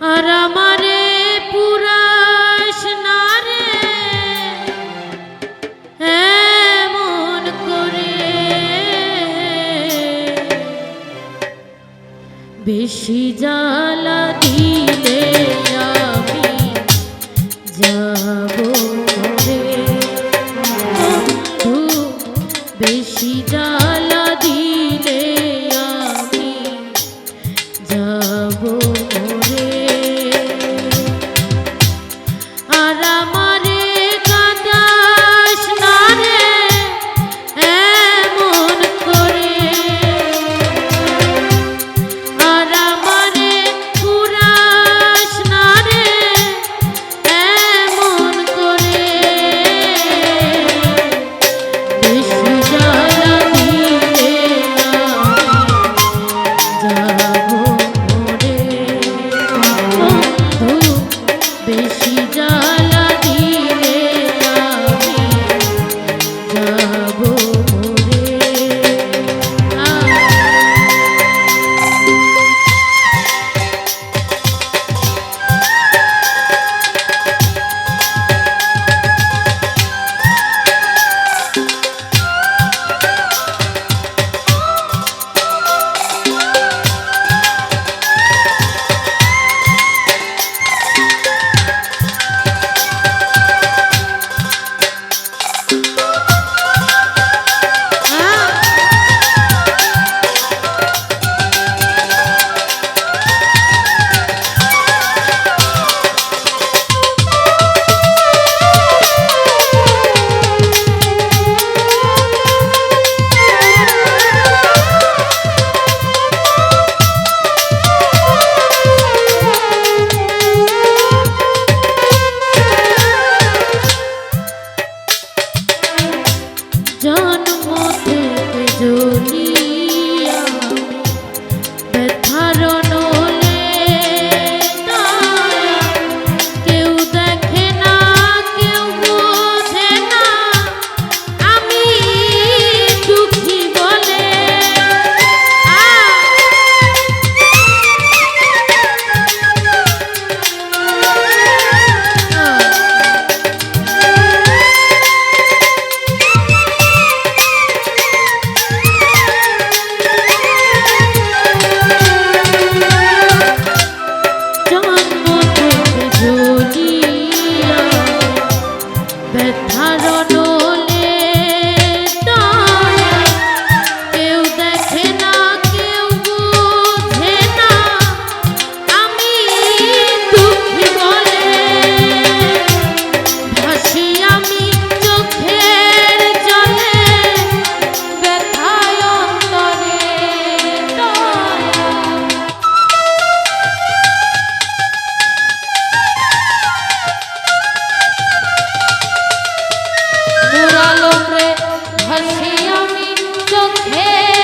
আর আমারে করে বেশি জ্বালা দিলে আমি যাব রে বেশি জ্বালা দিলে আমি যাব পুরালো প্রে ভাসি আমি চোখে